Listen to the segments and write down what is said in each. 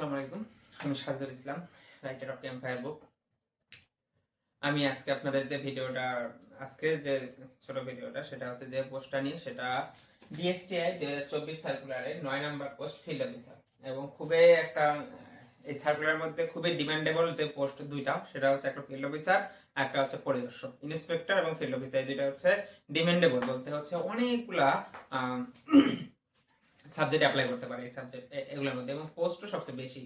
আসসালামু আলাইকুম। আমি Sajdul Islam writer of empire book আমি আজকে আপনাদের যে ভিডিওটা, আজকে যে ছোট ভিডিওটা, সেটা হচ্ছে যে পোস্টটা নিয়ে, সেটা ডিএসটিআই দুই হাজার চব্বিশ সার্কুলারের নয় নাম্বার পোস্ট ফিল্ড অফিসার এবং খুবই একটা, এই সার্কুলার মধ্যে খুবই ডিমান্ডেবল যে পোস্ট দুইটা, সেটা হচ্ছে একটা ফিল্ড অফিসার একটা হচ্ছে পরিদর্শক ইন্সপেক্টর এবং ফিল্ড অফিসার দুইটা হচ্ছে ডিমান্ডেবল বলতে হচ্ছে অনেকগুলা সাবজেক্ট অ্যাপ্লাই করতে পারে এই সাবজেক্ট এগুলোর মধ্যে। এবং পোস্টও সবচেয়ে বেশি।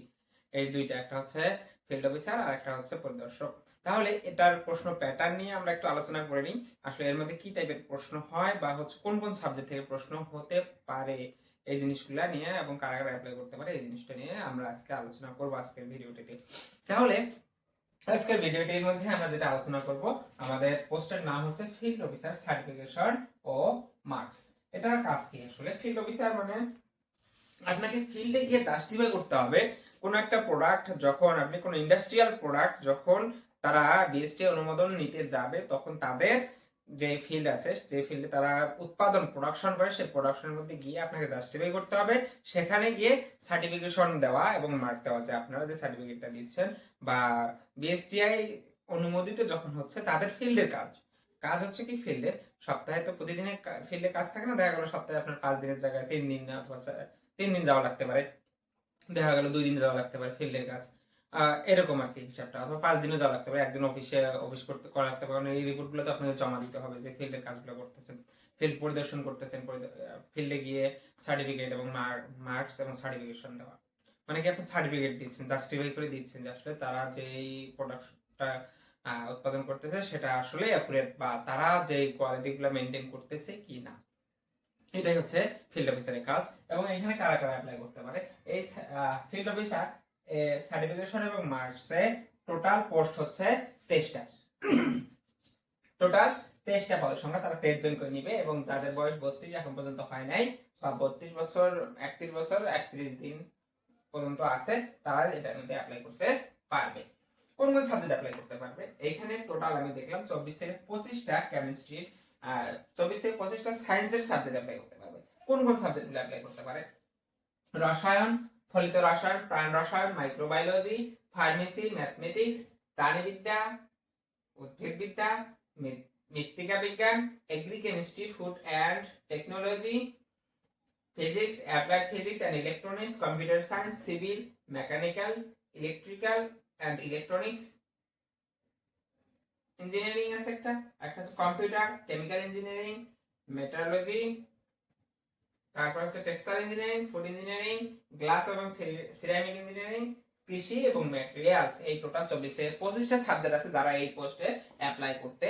এই দুইটা, একটা হচ্ছে ফিল্ড অফিসার আর একটা হচ্ছে পরিদর্শক। তাহলে এটার প্রশ্ন প্যাটার্ন নিয়ে আমরা একটু আলোচনা করে নিই। আসলে এর মধ্যে কি টাইপের প্রশ্ন হয় বা হচ্ছে কোন কোন সাবজেক্ট থেকে প্রশ্ন হতে পারে এই জিনিসগুলো নিয়ে এবং কারা কারা অ্যাপ্লাই করতে পারে এই জিনিসটা নিয়ে আমরা আজকে আলোচনা করব আজকের ভিডিওটিতে। তাহলে আজকের ভিডিওটির মধ্যে আমরা যেটা আলোচনা করব, আমাদের পোস্টের নাম হচ্ছে ফিল্ড অফিসার সার্টিফিকেশন ও মার্কস এটার কাজ কি আসলে? ফিল্ড অফিসার মানে আপনাকে ফিল্ডে গিয়ে জাস্টিফাই করতে হবে কোন একটা প্রোডাক্ট যখন আপনি কোন ইন্ডাস্ট্রিয়াল প্রোডাক্ট যখন তারা বিএসটি অনুমোদন নিতে যাবে, তখন তাদের যে ফিল্ড আছে, যে ফিল্ডে তারা উৎপাদন প্রোডাকশন করে, সেই প্রোডাকশনের মধ্যে গিয়ে আপনাকে জাস্টিফাই করতে হবে। সেখানে গিয়ে সার্টিফিকেশন দেওয়া এবং মার্ক দেওয়া যে আপনারা যে সার্টিফিকেটটা দিচ্ছেন বা বিএসটিআই অনুমোদিত যখন হচ্ছে তাদের ফিল্ডের কাজ। কাজ হচ্ছে কি ফিল্ডে সপ্তাহে তো প্রতিদিনের ফিল্ডে কাজ থাকে না, দেখা গেলো সপ্তাহে আপনার পাঁচ দিনের জায়গায় তিন দিন অথবা তিন দিন যাওয়া লাগতে পারে। দেখা গেল দুই দিন যাওয়া লাগতে পারে ফিল্ডের কাজ। এরকম আর কি হিসাবটা, অথবা পাঁচ দিনও যাওয়া লাগতে পারে, একদিন অফিসে অফিস করতে, করা লাগতে পারে এই রিপোর্টগুলো তো আপনাকে জমা দিতে হবে যে ফিল্ডের কাজগুলো করতেছেন। ফিল্ড পরিদর্শন করতেছেন ফিল্ডে গিয়ে সার্টিফিকেট এবং মার্কস এবং সার্টিফিকেশন দেওয়া। মানে কি আপনি সার্টিফিকেট দিচ্ছেন জাস্টিফাই করে দিচ্ছেন যে আসলে তারা যে যেই প্রোডাক্টটা উৎপাদন করতেছে, সেটা আসলে অ্যাকুরেট বা তারা যে কোয়ালিটিগুলো মেনটেন করতেছে কি না এটাই হচ্ছে ফিল্ড অফিসারের কাজ। এবং এখানে কারা কারা অ্যাপ্লাই করতে পারে? এই ফিল্ড অফিসার সার্টিফিকেশন এবং মার্কসে টোটাল পোস্ট হচ্ছে তেইশটা। টোটাল তেইশটা পদের সংখ্যা তারা তেইশ জন করে নিবে এবং যাদের বয়স বত্রিশ এখন পর্যন্ত হয় নাই বা বত্রিশ বছর, একত্রিশ বছর, একত্রিশ দিন পর্যন্ত আছে, তারা এটার মধ্যে অ্যাপ্লাই করতে পারবে। কোন কোন সাবজেক্ট অ্যাপ্লাই করতে পারবে? এইখানে টোটাল আমি দেখলাম চব্বিশ থেকে পঁচিশটা কেমিস্ট্রি চব্বিশ থেকে পঁচিশটা সায়েন্সের সাবজেক্ট অ্যাপ্লাই করতে পারবে। কোন কোন সাবজেক্টগুলো অ্যাপ্লাই করতে পারে? রসায়ন ফলিত রসায়ন প্রাণ রসায়ন মাইক্রোবায়োলজি ফার্মেসি ম্যাথমেটিক্স প্রাণীবিদ্যা উদ্ভিদবিদ্যা মৃত্তিকা বিজ্ঞান agri chemistry food and technology physics, applied physics and electronics, computer science, civil, mechanical, electrical and electronics engineering আছে একটা একটা হচ্ছে কম্পিউটার কেমিক্যাল ইঞ্জিনিয়ারিং মেটালজি তারপর হচ্ছে textile engineering food engineering glass এবং সিরামিক ইঞ্জিনিয়ারিং কৃষি এবং ম্যাটেরিয়ালস এই টোটাল চব্বিশ থেকে পঁচিশটা সাবজেক্ট আছে যারা এই পোস্টে অ্যাপ্লাই করতে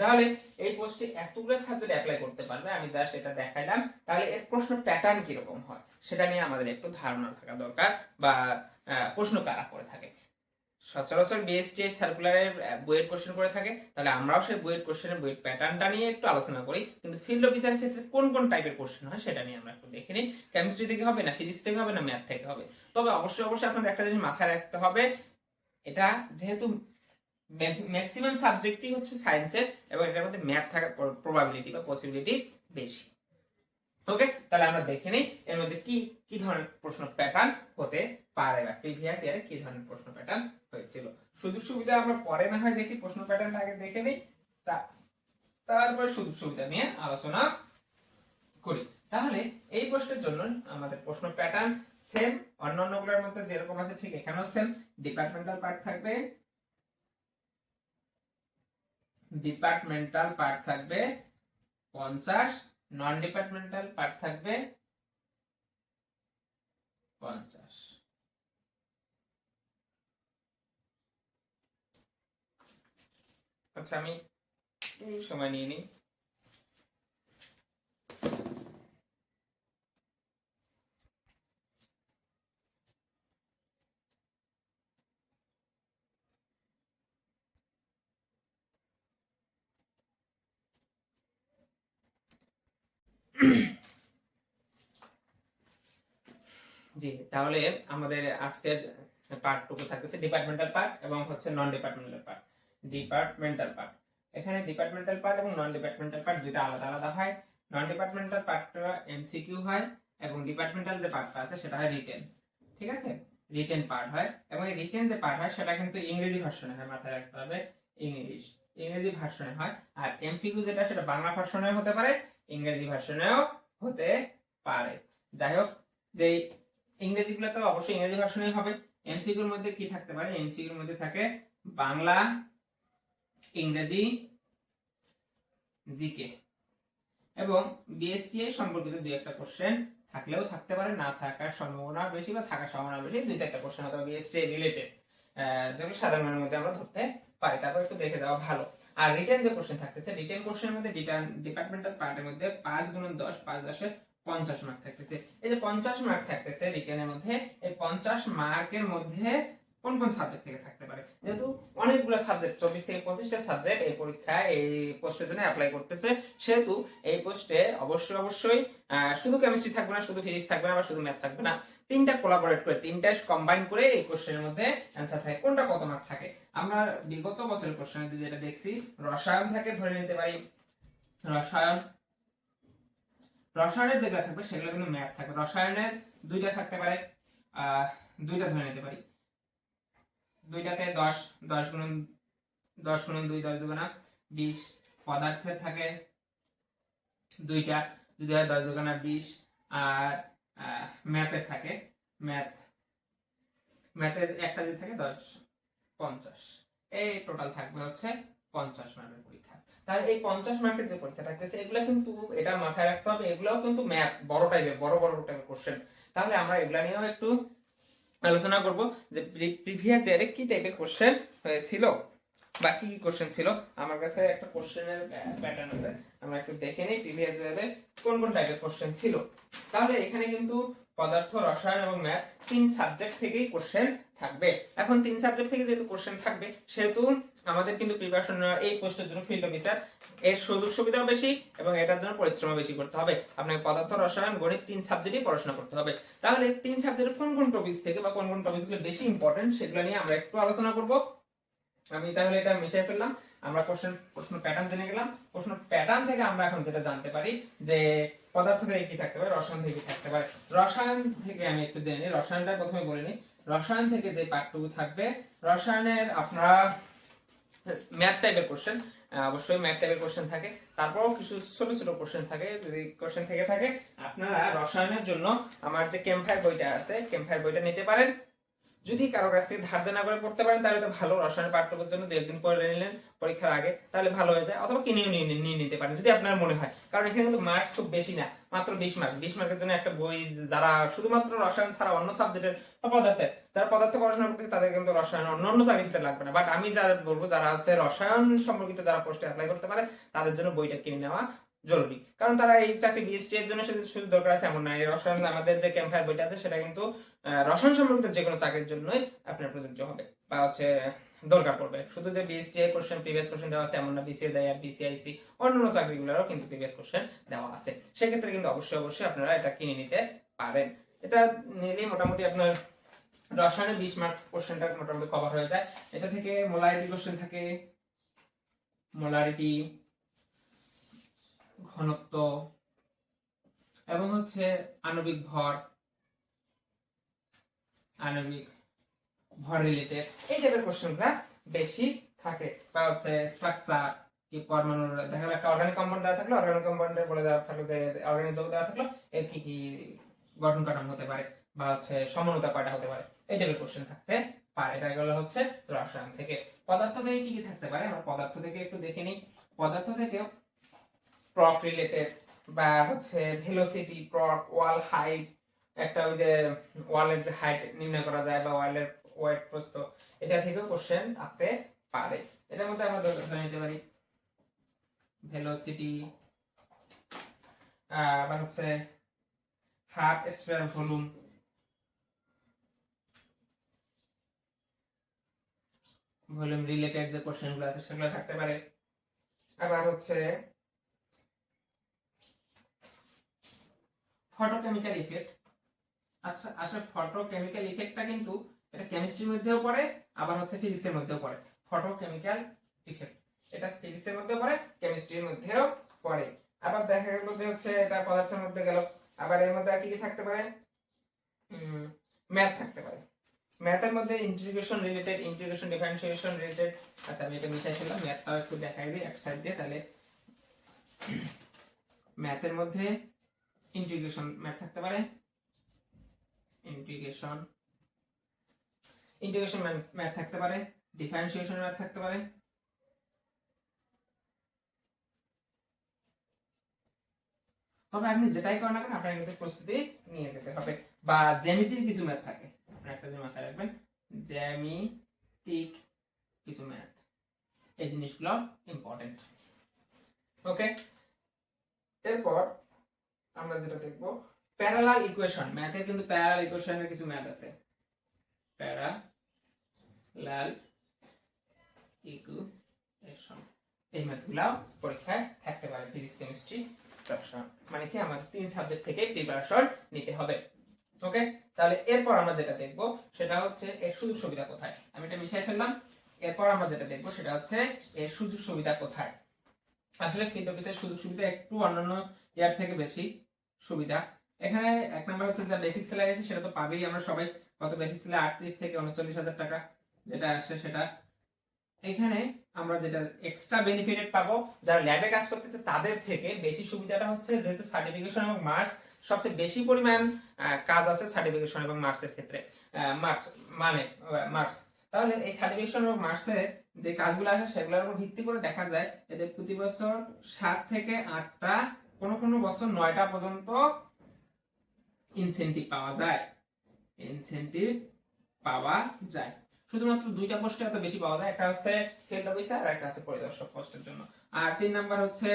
তাহলে এই পোস্টে এতগুলো সাবজেক্ট অ্যাপ্লাই করতে পারবে, আমি জাস্ট এটা দেখাইলাম। তাহলে এর প্রশ্ন প্যাটার্ন কীরকম হয়, সেটা নিয়ে আমাদের একটু ধারণা থাকা দরকার বা প্রশ্ন কারা করে থাকে। সচরাচর বিএসটি সার্কুলারের বইয়ের কোশ্চেন করে থাকে, তাহলে আমরাও সেই বইয়ের কোশ্চেনের বইয়ের প্যাটার্নটা নিয়ে একটু আলোচনা করি। কিন্তু ফিল্ড অফিসারের ক্ষেত্রে কোন কোন টাইপের কোশ্চেন হয়, সেটা নিয়ে আমরা একটু দেখে নিই। কেমিস্ট্রি থেকে হবে না ফিজিক্স থেকে হবে না ম্যাথ থেকে হবে। তবে অবশ্যই অবশ্যই আপনাদের একটা জিনিস মাথায় রাখতে হবে, এটা যেহেতু ম্যাক্সিমাম সাবজেক্টই হচ্ছে সায়েন্সের এবং এটার মধ্যে ম্যাথ থাকার প্রবাবিলিটি বা পসিবিলিটি বেশি। ওকে তাহলে আমরা দেখে নিই, এর মধ্যে কি কি ধরনের প্রশ্ন প্যাটার্ন হতে পারে বা প্রিভিয়াস ইয়ারে কি ধরনের প্রশ্ন প্যাটার্ন হয়েছিল? সুযোগ সুবিধা আমরা পরে না হয় দেখি, প্রশ্ন প্যাটার্ন আগে দেখে নিই। তারপর সুযোগ সুবিধা নিয়ে আলোচনা করি। তাহলে এই প্রশ্নের জন্য আমাদের প্রশ্ন প্যাটার্ন সেম অন্যান্যগুলোর মধ্যে যেরকম আছে ঠিক এখানেও সেম ডিপার্টমেন্টাল পার্ট থাকবে ডিপার্টমেন্টাল পার্ট থাকবে পঞ্চাশ নন ডিপার্টমেন্টাল পার্ট থাকবে পঞ্চাশ। আচ্ছা আমি একটু সময় নিয়ে নিই। জি, তাহলে আমাদের আজকের পার্টটুকু থাকতেছে ডিপার্টমেন্টাল পার্ট এবং হচ্ছে non departmental part departmental part এখানে ডিপার্টমেন্টাল পার্ট এবং নন ডিপার্টমেন্টাল পার্ট যেটা আলাদা আলাদা হয়। নন ডিপার্টমেন্টাল পার্টটা এমসিকিউ হয় এবং ডিপার্টমেন্টাল যে পার্টটা আছে সেটা হয় রিটেন ঠিক আছে? রিটেন পার্ট হয় এবং এই রিটেন যে পার্ট হয় সেটা কিন্তু ইংরেজি ভার্সনে হয়, মাথায় রাখতে হবে ইংলিশ ইংরেজি ভার্সনে হয়। আর এমসিকিউ যেটা, সেটা বাংলা ভার্সনে হতে পারে, ইংরেজি ভার্সনেও হতে পারে। যাই হোক যে ইংরেজি গুলো তো অবশ্যই ইংরেজি ভার্সনেই হবে। এমসিকিউর মধ্যে কি থাকতে পারে? এমসিকিউর মধ্যে থাকে বাংলা, ইংরেজি জিকে এবং বিএসটিআই সম্পর্কিত দুই একটা কোশ্চেন থাকলেও থাকতে পারে, না থাকার সম্ভাবনা বেশি বা থাকার সম্ভাবনা বেশি, দুই চারটা কোশ্চেন হয়তো বিএসটিআই রিলেটেড যেগুলো সাধারণের মধ্যে আমরা ধরতে পারি। তারপর একটু দেখে যাওয়া ভালো। আর রিটেন যে কোশ্চেন থাকতেছে রিটেন কোশ্চেনের মধ্যে ডিপার্টমেন্টাল পার্টের মধ্যে পাঁচ গুণন দশ, পাঁচ দশে পঞ্চাশ মার্ক থাকতেছে। এই যে পঞ্চাশ মার্ক থাকতেছে রিটেনের মধ্যে, এই পঞ্চাশ মার্কের মধ্যে কোন কোন সাবজেক্ট থেকে থাকতে পারে? যেহেতু অনেকগুলো সাবজেক্ট চব্বিশ থেকে পঁচিশটা সাবজেক্ট এই পরীক্ষায় এই পোস্টের জন্য অ্যাপ্লাই করতেছে। সেহেতু এই পোস্টে অবশ্যই অবশ্যই শুধু কেমিস্ট্রি থাকবে না, শুধু ফিজিক্স থাকবে না বা শুধু ম্যাথ থাকবে না। তিনটা কোলাবোরেট করে, তিনটা কম্বাইন করে এই কোশ্চেনের মধ্যে অ্যান্সার থাকে। কোনটা কত মার্ক থাকে? আমরা বিগত বছরের কোশ্চেনে যেটা দেখছি, রসায়ন থেকে ধরে নিতে পারি। রসায়ন রসায়নের যেগুলো থাকবে, সেগুলো কিন্তু ম্যাথ থাকবে। রসায়নের দুইটা থাকতে পারে দুইটা ধরে নিতে পারি। দুইটাতে দশ দশ গুণন দশ গুণন দুই, দশ দুগুণা বিশ পদার্থের থাকে দুইটা। যদি হয় দশ দুগুণা বিশ, আর ম্যাথের থাকে, ম্যাথ, ম্যাথের একটা যদি থাকে দশ, পঞ্চাশ। এই টোটাল থাকবে হচ্ছে পঞ্চাশ মার্কের পরীক্ষা তাহলে এই পঞ্চাশ মার্কের যে পরীক্ষা থাকতেছে এগুলো কিন্তু এটা মাথায় রাখতে হবে, এগুলোও কিন্তু ম্যাথ বড় টাইপের বড় বড় টাইপের কোশ্চেন তাহলে আমরা এগুলা নিয়েও একটু আলোচনা করব যে প্রিভিয়াস ইয়ারে কি টাইপের কোশ্চেন হয়েছিল বা কি কি কোশ্চেন ছিল। আমার কাছে একটা কোশ্চেনের প্যাটার্ন আছে, আমরা একটু দেখে নিই প্রিভিয়াস ইয়ারে কোন কোন টাইপের কোশ্চেন ছিল। তাহলে এখানে কিন্তু পদার্থ, রসায়ন এবং ম্যাথ তিন সাবজেক্ট থেকেই কোশ্চেন থাকবে। এখন তিন সাবজেক্ট থেকে যেহেতু কোশ্চেন থাকবে, সেহেতু আমাদের কিন্তু প্রিপারেশন এই পোস্টের জন্য ফিল্ড অফিসার এর সুযোগ সুবিধাও বেশি এবং এটার জন্য পরিশ্রম বেশি করতে হবে। আপনাকে পদার্থ, রসায়ন, গণিত তিন সাবজেক্টই পড়াশোনা করতে হবে। তাহলে তিন সাবজেক্টের কোন কোন টপিক থেকে বা কোন কোন টপিকগুলো বেশি ইম্পর্টেন্ট সেগুলো নিয়ে আমরা একটু আলোচনা করব। আমি তাহলে এটা মিশিয়ে ফেললাম। আমরা কোশ্চেন প্রশ্ন প্যাটার্ন জেনে গেলাম। প্রশ্ন প্যাটার্ন থেকে আমরা এখন যেটা জানতে পারি যে পদার্থ থেকে কি থাকতে পারে? রসায়ন থেকে কি থাকতে পারে? রসায়ন থেকে আমি একটু জেনে নিই। রসায়নটা প্রথমে বলে নিই। রসায়ন থেকে যে পার্টটুকু থাকবে, রসায়নের আপনারা ম্যাথ টাইপের কোশ্চেন অবশ্যই ম্যাথ টাইপের কোশ্চেন থাকে। তারপরও কিছু ছোট ছোট কোশ্চেন থাকে। যদি কোশ্চেন থেকে থাকে, আপনারা রসায়নের জন্য আমার যে ক্যাম্পায়ার বইটা আছে ক্যাম্পায়ার বইটা নিতে পারেন। যদি কারও কাছ থেকে ধার দেনা করে পড়তে পারেন, তাহলে তো ভালো। রসায়নের পাঠ্যক্রমের জন্য দু একদিন পরে নিলেন পরীক্ষার আগে, তাহলে ভালো হয়ে যায়। অথবা কিনেও নিয়ে নিতে পারেন, যদি আপনার মনে হয়। কারণ এখানে কিন্তু মার্কস খুব বেশি না, মাত্র বিশ মার্ক বিশ মার্কের জন্য একটা বই, যারা শুধুমাত্র রসায়ন ছাড়া অন্য সাবজেক্টের পদার্থের, যারা পদার্থ পড়াশোনা করতেছে, তাদের কিন্তু রসায়ন অন্য অন্য চাকরিতে লাগবে না। বাট আমি যারা বলব, যারা হচ্ছে রসায়ন সম্পর্কিত যারা পোস্টে অ্যাপ্লাই করতে পারে, তাদের জন্য বইটা কিনে নেওয়া জরুরি। কারণ তারা এই চাকরি বিএসটি এর জন্য শুধু দরকার আছে এমন না এই রসায়ন আমাদের যে ক্যাম্পায়ার বইটা আছে, সেটা কিন্তু রসায়ন সম্পর্কিত যে কোনো চাকরির জন্যই আপনার প্রযোজ্য হবে বা হচ্ছে দরকার পড়বে। শুধু যে বিএসটি এর কোশ্চেন প্রিভিয়াস কোশ্চেন দেওয়া আছে এমন না বিসিএস দেয় বিসিআইসি অন্যান্য চাকরিগুলোরও কিন্তু প্রিভিয়াস কোশ্চেন দেওয়া আছে। সেক্ষেত্রে কিন্তু অবশ্যই অবশ্যই আপনারা এটা কিনে নিতে পারেন। এটা নিলেই মোটামুটি আপনার রসায়নের বিশ মার্ক কোশ্চেনটা মোটামুটি কভার হয়ে যায়। এটা থেকে মোলারিটি কোশ্চেন থাকে মোলারিটি ঘনত্ব এবং হচ্ছে আণবিক ভর আণবিক ভর রিলেটেড এই টাইপের কোশ্চেনগুলো বেশি থাকে বা হচ্ছে স্ট্রাকচার কি দেখা গেল একটা অর্গানিক কম্পাউন্ড দেওয়া থাকল অর্গানিক কম্পাউন্ডের বলে দেওয়া থাকল যে অর্গানিক দেওয়া থাকল, এর কি কি গঠন কাঠামো হতে পারে বা হচ্ছে সমানুতা হতে পারে, এই টাইপের কোশ্চেন থাকতে পারে। এটা হচ্ছে রসায়ন থেকে। পদার্থ থেকে কি কি থাকতে পারে? আমরা পদার্থ থেকে একটু দেখে নিই। পদার্থ থেকে প্রক রিলেটেড বা হচ্ছে ভেলোসিটি প্রক ওয়াল হাইট একটা ওই যে ওয়ালের যে হাইট নির্ণয় করা যায় বা ওয়ালের ওয়েট প্রস্থ, এটা থেকেও কোশ্চেন থাকতে পারে। এটার মধ্যে আমরা ধরে নিতে পারি ভেলোসিটি আবার হচ্ছে half sphere volume volume related যে কোশ্চেনগুলো আছে সেগুলো থাকতে পারে। আবার হচ্ছে ফটোকেমিক্যাল ইফেক্ট আচ্ছা আসলে ফটোকেমিক্যাল ইফেক্টটা কিন্তু এটা কেমিস্ট্রির মধ্যেও পড়ে, আবার হচ্ছে ফিজিক্সের মধ্যেও পড়ে। ফটোকেমিক্যাল ইফেক্ট এটা ফিজিক্সের মধ্যে পড়ে কেমিস্ট্রির মধ্যেও পড়ে। আবার দেখা গেল যে হচ্ছে এটা পদার্থের মধ্যে গেল, আবার এর মধ্যে আর কি কি থাকতে পারে? ম্যাথ থাকতে পারে। ম্যাথের মধ্যে integration related integration differentiation related আচ্ছা আমি এটা মিশাই ফেললাম ম্যাথটাও একটু দেখাই দিই, এক সাইড দিয়ে, তাহলে ম্যাথের মধ্যে ইন্টিগ্রেশন ম্যাথ থাকতে পারে। ইন্টিগ্রেশন ইন্টিগ্রেশন ম্যাথ থাকতে পারে। ডিফারেন্সিয়েশন ম্যাথ থাকতে পারে। তবে আপনি যেটাই করেন না কেন আপনার কিন্তু প্রস্তুতি নিয়ে যেতে হবে। বা জ্যামিতির কিছু ম্যাথ থাকে। আপনার একটা জিনিস মাথায় রাখবেন। জ্যামিতিক কিছু ম্যাথ এই জিনিসগুলো ইম্পর্টেন্ট ওকে এরপর আমরা যেটা দেখব প্যারালাল ইকুয়েশন ম্যাথের কিন্তু প্যারালাল ইকুয়েশনের কিছু ম্যাথ আছে। প্যারালাল ইকুয়েশন এই ম্যাথগুলো পরীক্ষায় থাকতে পারে ফিজিক্স কেমিস্ট্রি প্রিপারেশন মানে কি আমাদের তিন সাবজেক্ট থেকে প্রিপারেশন নিতে হবে। ওকে তাহলে এরপর আমরা যেটা দেখব, সেটা হচ্ছে এর সুযোগ সুবিধা কোথায়? আমি এটা মিশাই ফেললাম। এরপর আমরা যেটা দেখব, সেটা হচ্ছে এর সুযোগ সুবিধা কোথায়? আসলে ফিল্ড অফিসের সুযোগ সুবিধা একটু অন্যান্য ইয়ার থেকে বেশি। সুবিধা। এখানে এক নম্বর হচ্ছে যা বেসিক স্যালারি আছে, সেটা তো পাবেই আমরা সবাই। কত বেসিক স্যালারি আটত্রিশ থেকে উনচল্লিশ হাজার টাকা যেটা আসছে সেটা। এখানে আমরা যেটা এক্সট্রা বেনিফিটেড পাবো, যারা ল্যাবে কাজ করতেছে তাদের থেকে বেশি সুবিধাটা হচ্ছে যেহেতু সার্টিফিকেশন এবং মার্কস সবচেয়ে বেশি পরিমাণ কাজ আছে সার্টিফিকেশন এবং মার্কসের ক্ষেত্রে। মার্কস মানে মার্কস তাহলে এই সার্টিফিকেশন এবং মার্কসের যে কাজগুলো আছে সেগুলোর উপর ভিত্তি করে দেখা যায় এদের প্রতি বছর সাত থেকে আটটা কোনো কোনো বছর নয়টা পর্যন্ত ইনসেন্টিভ পাওয়া যায়। ইনসেন্টিভ পাওয়া যায়। শুধুমাত্র দুইটা পোস্টে এত বেশি পাওয়া যায়। একটা হচ্ছে ফিল্ড অফিসার আর একটা হচ্ছে পরিদর্শক পোস্টের জন্য। আর তিন নাম্বার হচ্ছে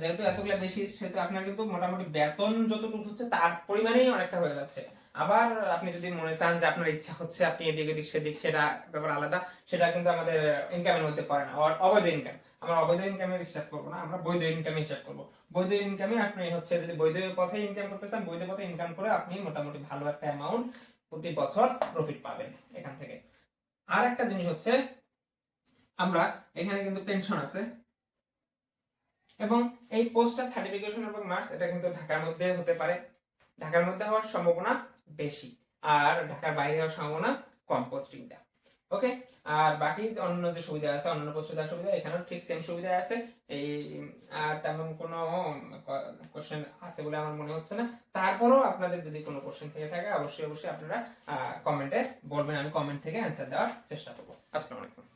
যেহেতু এতগুলো বেশি, সেহেতু আপনার কিন্তু মোটামুটি বেতন যতটুকু হচ্ছে, তার পরিমাণেই অনেকটা হয়ে যাচ্ছে। আবার আপনি যদি মনে চান যে আপনার ইচ্ছা হচ্ছে আপনি এদিক এদিক সেদিক, সেটা ব্যাপার আলাদা, সেটা কিন্তু আমাদের ইনকামের মধ্যে পড়ে না। অবৈধ ইনকাম আমরা অবৈধ ইনকামের হিসাব করব না, আমরা বৈধ ইনকামে হিসাব করব। বৈধ ইনকামে আপনি হচ্ছে যদি বৈধ পথে ইনকাম করতে চান, বৈধ পথে ইনকাম করে আপনি মোটামুটি ভালো একটা অ্যামাউন্ট প্রতি বছর প্রফিট পাবেন এখান থেকে। আর একটা জিনিস হচ্ছে, আমরা এখানে কিন্তু পেনশন আছে। এবং এই পোস্টার সার্টিফিকেশন এবং মার্কস এটা কিন্তু ঢাকার মধ্যে হতে পারে। ঢাকার মধ্যে হওয়ার সম্ভাবনা বেশি। আর ঢাকার বাইরে হওয়ার সম্ভাবনা কম পোস্টিংটা ওকে আর বাকি অন্য যে সুবিধা আছে, অন্যান্য পোস্টে যা সুবিধা, এখানেও ঠিক সেম সুবিধা আছে। এই, আর তেমন কোনো কোশ্চেন আছে বলে আমার মনে হচ্ছে না। তারপরেও আপনাদের যদি কোনো কোশ্চেন থেকে থাকে, অবশ্যই অবশ্যই আপনারা কমেন্টে বলবেন, আমি কমেন্ট থেকে অ্যান্সার দেওয়ার চেষ্টা করব। আসসালামু আলাইকুম।